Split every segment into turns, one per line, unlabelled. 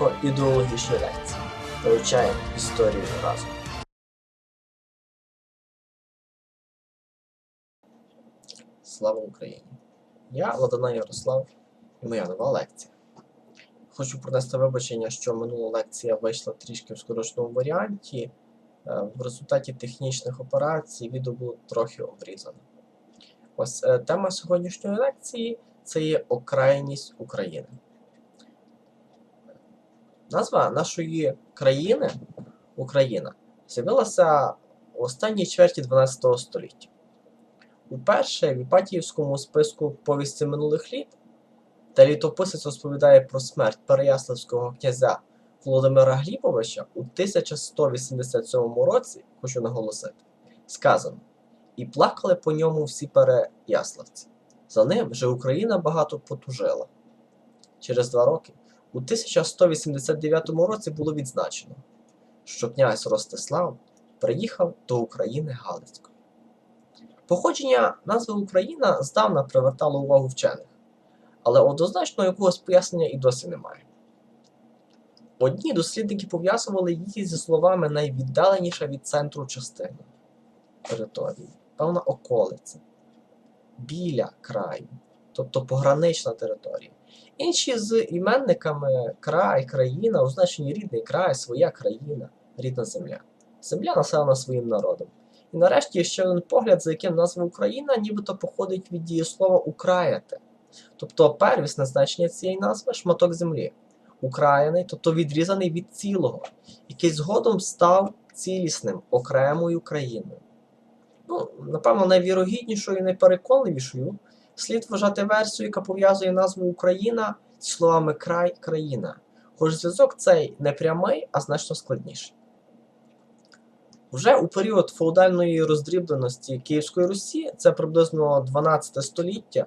історико-ідеологічні лекції. Вивчаємо історію разом. Слава Україні! Я Ладана Ярослав і моя нова лекція. Хочу принести вибачення, що минула лекція вийшла трішки в скороченому варіанті. Е, В результаті технічних операцій відео було трохи обрізано. Ось е, тема сьогоднішньої лекції це є окраїність України. Назва нашої країни Україна з'явилася у останній чверті 12 століття. Уперше в Іпатіївському списку повісті минулих літ, де літописець розповідає про смерть Переяславського князя Володимира Глібовича у 1187 році, хочу наголосити, сказано: І плакали по ньому всі переяславці. За ним же Україна багато потужила. Через два роки, у 1189 році було відзначено, що князь Ростислав приїхав до України Галицької. Походження назви Україна здавна привертало увагу вчених, але однозначно якогось пояснення і досі немає. Одні дослідники пов'язували її зі словами найвіддаленіша від центру частина території, певна околиця, біля краю, тобто погранична територія. Інші з іменниками край, країна, означені рідний край, своя країна, рідна земля. Земля населена своїм народом. І нарешті ще один погляд, за яким назва Україна нібито походить від дієслова украяти. Тобто первісне значення цієї назви шматок землі. Украєний, тобто відрізаний від цілого, який згодом став цілісним, окремою країною. Ну, напевно, найвірогіднішою і найпереконливішою слід вважати версію, яка пов'язує назву Україна зі словами край країна. Хоч зв'язок цей не прямий, а значно складніший. Вже у період феодальної роздрібленості Київської Русі, це приблизно 12 століття,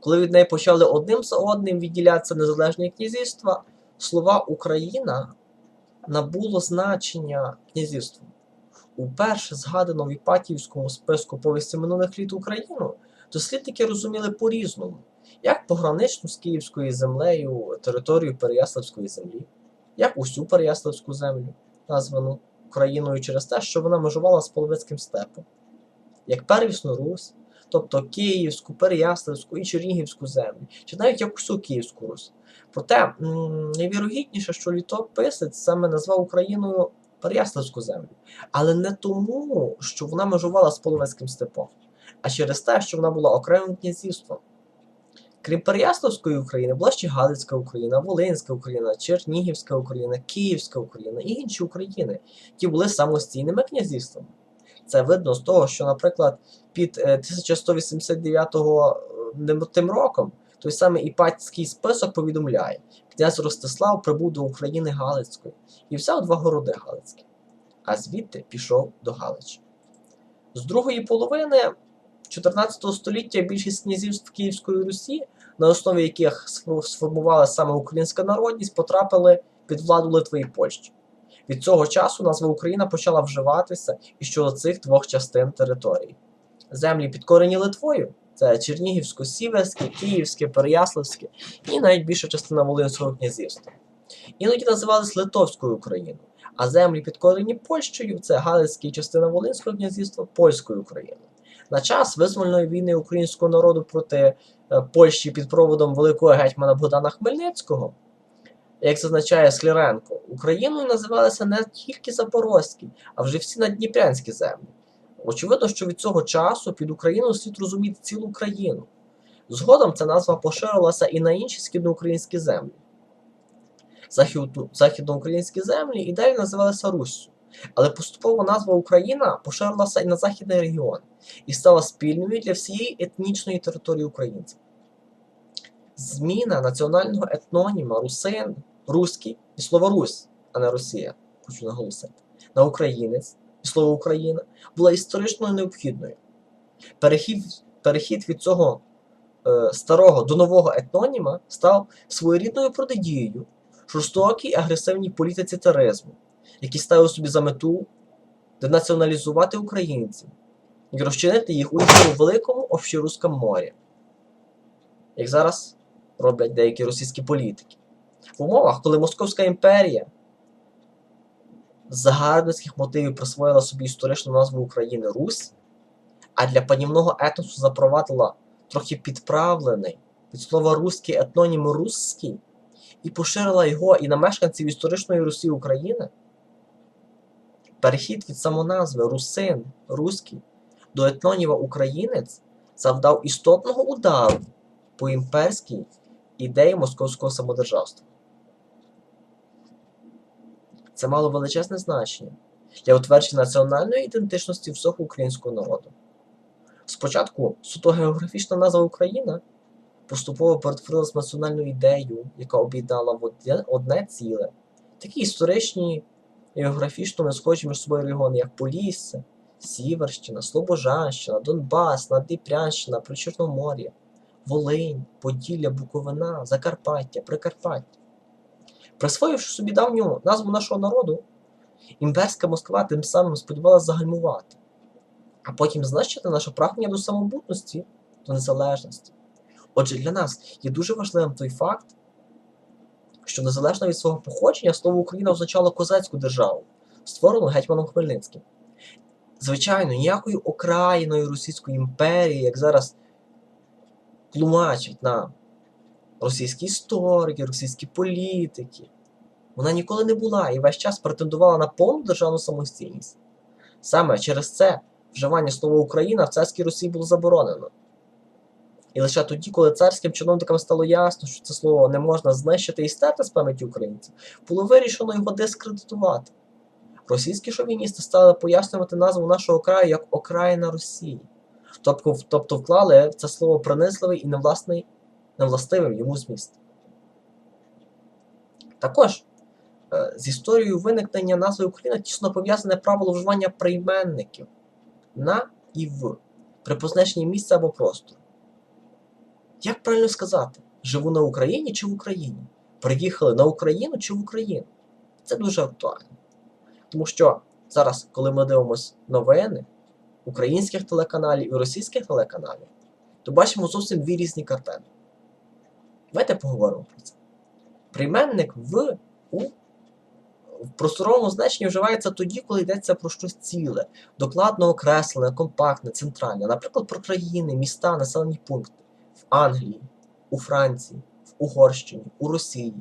коли від неї почали одним за одним відділятися незалежні князівства, слова Україна набуло значення князівства. Уперше згадано в Іпатіївському списку повісті минулих літ Україну, дослідники розуміли по-різному, як пограничну з Київською землею територію Переяславської землі, як усю Переяславську землю, названу Україною через те, що вона межувала з Половецьким степом, як первісну Русь, тобто Київську, Переяславську і Чернігівську землю, чи навіть як усю Київську Русь. Проте найвірогідніше, що літописець саме назвав Україною Переяславську землю, але не тому, що вона межувала з Половецьким степом, а через те, що вона була окремим князівством. Крім Переяславської України, була ще Галицька Україна, Волинська Україна, Чернігівська Україна, Київська Україна і інші України, які були самостійними князівствами. Це видно з того, що, наприклад, під е, 1189 е, тим роком той самий Іпатський список повідомляє, князь Ростислав прибув до України Галицької і взяв два городи Галицькі, а звідти пішов до Галичі. З другої половини 14 століття більшість князівств Київської Русі, на основі яких сфо- сформувала саме українська народність, потрапили під владу Литви і Польщі. Від цього часу назва Україна почала вживатися і щодо цих двох частин території. Землі підкорені Литвою це Чернігівсько-Сіверське, Київське, Переяславське і навіть більша частина Волинського князівства. Іноді називались Литовською Україною, а землі підкорені Польщею це Галицька частина Волинського князівства Польською Україною. На час визвольної війни українського народу проти е, Польщі під проводом великого гетьмана Богдана Хмельницького, як зазначає Скляренко, Україною називалися не тільки Запорозькі, а вже всі наддніпрянські землі. Очевидно, що від цього часу під Україною слід розуміти цілу країну. Згодом ця назва поширилася і на інші східноукраїнські землі. Західноукраїнські землі і далі називалися Руссю. Але поступово назва Україна поширилася і на західний регіон і стала спільною для всієї етнічної території українців. Зміна національного етноніма русин, руський і слово Русь, а не Росія, хочу наголосити, на українець і слово Україна була історичною необхідною. Перехід, перехід від цього е, старого до нового етноніма став своєрідною протидією жорстокій агресивній політиці теризму, який ставив собі за мету денаціоналізувати українців і розчинити їх у їхньому великому общеруському морі, як зараз роблять деякі російські політики. В умовах, коли Московська імперія з загарбницьких мотивів присвоїла собі історичну назву України Русь, а для панівного етносу запровадила трохи підправлений від слова руський етнонім русський і поширила його і на мешканців історичної Русі України, перехід від самоназви русин, руський до етноніва українець завдав істотного удару по імперській ідеї московського самодержавства. Це мало величезне значення для утвердження національної ідентичності всього українського народу. Спочатку суто географічна назва Україна поступово перетворилась в національну ідею, яка об'єднала в одне, ціле такі історичні географічно не схожі між собою регіони, як Полісся, Сіверщина, Слобожанщина, Донбас, Надніпрянщина, Причорномор'я, Волинь, Поділля, Буковина, Закарпаття, Прикарпаття. Присвоївши собі давню назву нашого народу, імперська Москва тим самим сподівалася загальмувати, а потім знищити наше прагнення до самобутності, до незалежності. Отже, для нас є дуже важливим той факт, що незалежно від свого походження слово Україна означало козацьку державу, створену гетьманом Хмельницьким. Звичайно, ніякою окраїною Російської імперії, як зараз тлумачать нам російські історики, російські політики, вона ніколи не була і весь час претендувала на повну державну самостійність. Саме через це вживання слова Україна в царській Росії було заборонено. І лише тоді, коли царським чиновникам стало ясно, що це слово не можна знищити і стерти з пам'яті українців, було вирішено його дискредитувати. Російські шовіністи стали пояснювати назву нашого краю як окраїна Росії, тобто, тобто вклали це слово принизливий і невласний, невластивий йому зміст. Також е, з історією виникнення назви Україна тісно пов'язане правило вживання прийменників на і в при позначенні місця або простору. Як правильно сказати, живу на Україні чи в Україні? Приїхали на Україну чи в Україну? Це дуже актуально. Тому що зараз, коли ми дивимося новини українських телеканалів і російських телеканалів, то бачимо зовсім дві різні картини. Давайте поговоримо про це. Прийменник в у в просторовому значенні вживається тоді, коли йдеться про щось ціле, докладно окреслене, компактне, центральне, наприклад, про країни, міста, населені пункти в Англії, у Франції, в Угорщині, у Росії,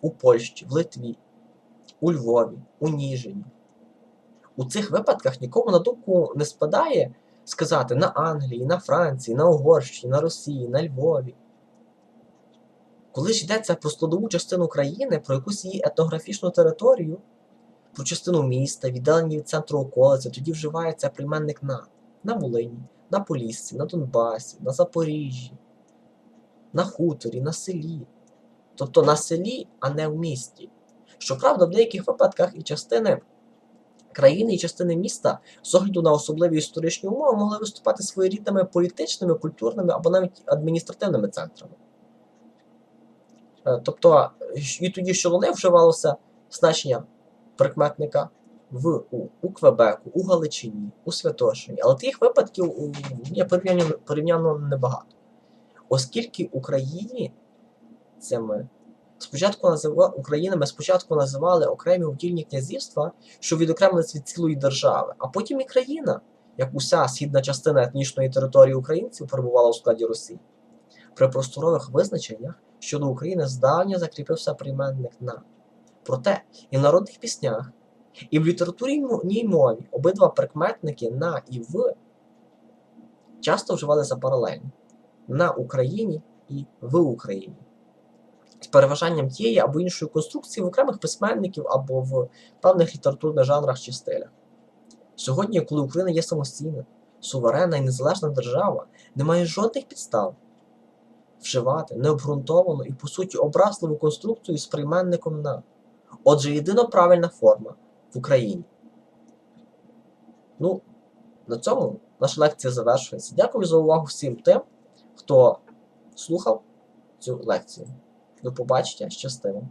у Польщі, в Литві, у Львові, у Ніжині. У цих випадках нікому на думку не спадає сказати на Англії, на Франції, на Угорщині, на Росії, на Львові. Коли ж йдеться про складову частину країни, про якусь її етнографічну територію, про частину міста, віддалені від центру околиці, тоді вживається прийменник на на Волині, на Поліссі, на Донбасі, на Запоріжжі, на хуторі, на селі. Тобто на селі, а не в місті. Щоправда, в деяких випадках і частини країни, і частини міста з огляду на особливі історичні умови могли виступати своєрідними політичними, культурними або навіть адміністративними центрами. Е, Тобто, і тоді що вони вживалося значення прикметника в у, у Квебеку, у Галичині, у Святошині. Але тих випадків є порівняно, порівняно небагато. Оскільки Україні це ми спочатку називали Україна, ми спочатку називали окремі удільні князівства, що відокремились від цілої держави, а потім і країна, як уся східна частина етнічної території українців, перебувала у складі Росії. При просторових визначеннях щодо України здавна закріпився прийменник на. Проте і в народних піснях, і в літературній мові обидва прикметники на і в часто вживалися паралельно на Україні і в Україні. З переважанням тієї або іншої конструкції в окремих письменників або в певних літературних жанрах чи стилях. Сьогодні, коли Україна є самостійна, суверенна і незалежна держава, немає жодних підстав вживати необґрунтовану і, по суті, образливу конструкцію з прийменником на. Отже, єдино правильна форма в Україні. Ну, на цьому наша лекція завершується. Дякую за увагу всім тим, хто слухав цю лекцію. До побачення, щастиво!